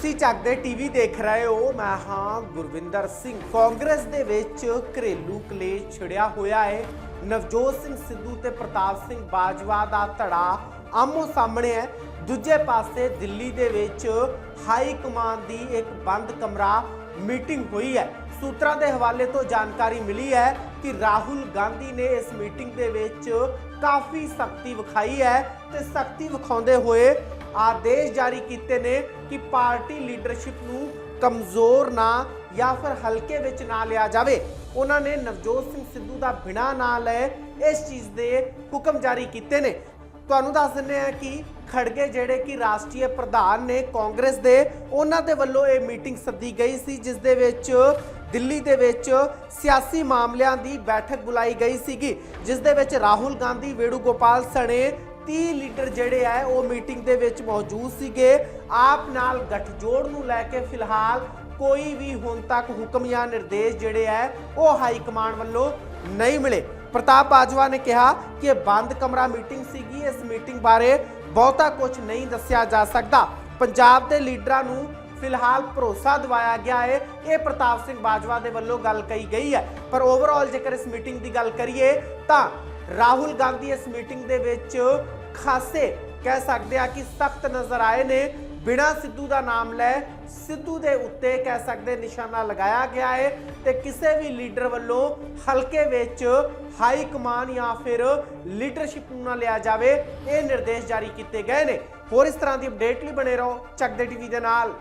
ਤੁਸੀਂ ਚੱਕਦੇ ਟੀਵੀ ਦੇਖ ਰਹੇ ਹੋ, ਮੈਂ ਹਾਂ ਗੁਰਵਿੰਦਰ ਸਿੰਘ। ਕਾਂਗਰਸ ਦੇ ਵਿੱਚ ਘਰੇਲੂ ਕਲੇਸ਼ ਛਿੜਿਆ ਹੋਇਆ ਹੈ। ਨਵਜੋਤ ਸਿੰਘ ਸਿੱਧੂ ਤੇ ਪ੍ਰਤਾਪ ਸਿੰਘ ਬਾਜਵਾ ਦਾ ਧੜਾ ਆਮੋ ਸਾਹਮਣੇ ਹੈ। ਦੂਜੇ ਪਾਸੇ ਦਿੱਲੀ ਦੇ ਵਿੱਚ ਹਾਈ ਕਮਾਂਡ ਦੀ ਇੱਕ ਬੰਦ ਕਮਰਾ ਮੀਟਿੰਗ ਹੋਈ ਹੈ। ਸੂਤਰਾਂ ਦੇ ਹਵਾਲੇ ਤੋਂ ਜਾਣਕਾਰੀ ਮਿਲੀ ਹੈ ਕਿ ਰਾਹੁਲ ਗਾਂਧੀ ਨੇ ਇਸ ਮੀਟਿੰਗ ਦੇ ਵਿੱਚ ਕਾਫੀ ਸਖਤੀ ਵਿਖਾਈ ਹੈ ਤੇ ਸਖਤੀ ਵਿਖਾਉਂਦੇ ਹੋਏ ਆਦੇਸ਼ ਜਾਰੀ ਕੀਤੇ ਨੇ ਕਿ ਪਾਰਟੀ ਲੀਡਰਸ਼ਿਪ ਨੂੰ ਕਮਜ਼ੋਰ ਨਾ ਜਾਂ ਫਿਰ ਹਲਕੇ ਵਿੱਚ ਨਾ ਲਿਆ ਜਾਵੇ। ਉਹਨਾਂ ਨੇ ਨਵਜੋਤ ਸਿੰਘ ਸਿੱਧੂ ਦਾ ਬਿਨਾ ਨਾਂ ਲਏ ਇਸ ਚੀਜ਼ ਦੇ ਹੁਕਮ ਜਾਰੀ ਕੀਤੇ ਨੇ। ਤੁਹਾਨੂੰ ਦੱਸ ਦਿੰਦੇ ਆ ਕਿ ਖੜਗੇ ਜਿਹੜੇ ਕਿ ਰਾਸ਼ਟਰੀ ਪ੍ਰਧਾਨ ਨੇ ਕਾਂਗਰਸ ਦੇ, ਉਹਨਾਂ ਦੇ ਵੱਲੋਂ ਇਹ ਮੀਟਿੰਗ ਸੱਦੀ ਗਈ ਸੀ, ਜਿਸ ਦੇ ਵਿੱਚ ਦਿੱਲੀ ਦੇ ਵਿੱਚ ਸਿਆਸੀ ਮਾਮਲਿਆਂ ਦੀ ਬੈਠਕ ਬੁਲਾਈ ਗਈ ਸੀਗੀ, ਜਿਸ ਦੇ ਵਿੱਚ ਰਾਹੁਲ ਗਾਂਧੀ ਵੇਣੂ ਗੋਪਾਲ ਸਣੇ 30 ਲੀਡਰ ਜਿਹੜੇ ਆ, ਉਹ ਮੀਟਿੰਗ ਦੇ ਵਿੱਚ ਮੌਜੂਦ ਸੀਗੇ। ਆਪ ਨਾਲ ਗੱਠਜੋੜ ਨੂੰ ਲੈ ਕੇ ਫਿਲਹਾਲ ਕੋਈ ਵੀ ਹੁਣ ਤੱਕ ਹੁਕਮ ਜਾਂ ਨਿਰਦੇਸ਼ ਜਿਹੜੇ ਆ, ਉਹ ਹਾਈ ਕਮਾਂਡ ਵੱਲੋਂ ਨਹੀਂ ਮਿਲੇ। ਪ੍ਰਤਾਪ ਬਾਜਵਾ ਨੇ ਕਿਹਾ ਕਿ ਇਹ ਬੰਦ ਕਮਰਾ ਮੀਟਿੰਗ ਸੀਗੀ, ਇਸ ਮੀਟਿੰਗ ਬਾਰੇ ਬਹੁਤਾ ਕੁਝ ਨਹੀਂ ਦੱਸਿਆ ਜਾ ਸਕਦਾ। ਪੰਜਾਬ ਦੇ ਲੀਡਰਾਂ ਨੂੰ ਫਿਲਹਾਲ ਭਰੋਸਾ ਦਿਵਾਇਆ ਗਿਆ ਹੈ ਇਹ ਪ੍ਰਤਾਪ ਸਿੰਘ ਬਾਜਵਾ ਦੇ ਵੱਲੋਂ ਗੱਲ ਕਹੀ ਗਈ ਹੈ। ਪਰ ਓਵਰਆਲ ਜੇਕਰ ਇਸ ਮੀਟਿੰਗ ਦੀ ਗੱਲ ਕਰੀਏ, ਤਾਂ ਰਾਹੁਲ ਗਾਂਧੀ ਇਸ ਮੀਟਿੰਗ ਦੇ ਵਿੱਚ ਖਾਸੇ ਕਹਿ ਸਕਦੇ ਆ ਕਿ ਸਖਤ ਨਜ਼ਰ ਆਏ ਨੇ। ਬਿਨਾ ਸਿੱਧੂ ਦਾ ਨਾਮ ਲੈ ਸਿੱਧੂ ਦੇ ਉੱਤੇ ਕਹਿ ਸਕਦੇ ਨਿਸ਼ਾਨਾ ਲਗਾਇਆ ਗਿਆ ਹੈ ਤੇ ਕਿਸੇ ਵੀ ਲੀਡਰ ਵੱਲੋਂ ਹਲਕੇ ਵਿੱਚ ਹਾਈ ਕਮਾਨ ਜਾਂ ਫਿਰ ਲੀਡਰਸ਼ਿਪ ਨੂੰ ਨਾ ਲਿਆ ਜਾਵੇ, ਇਹ ਨਿਰਦੇਸ਼ ਜਾਰੀ ਕੀਤੇ ਗਏ ਨੇ। ਹੋਰ ਇਸ ਤਰ੍ਹਾਂ ਦੀ ਅਪਡੇਟ ਲਈ ਬਣੇ ਰਹੋ ਚੱਕ ਦੇ ਟੀਵੀ ਦੇ ਨਾਲ।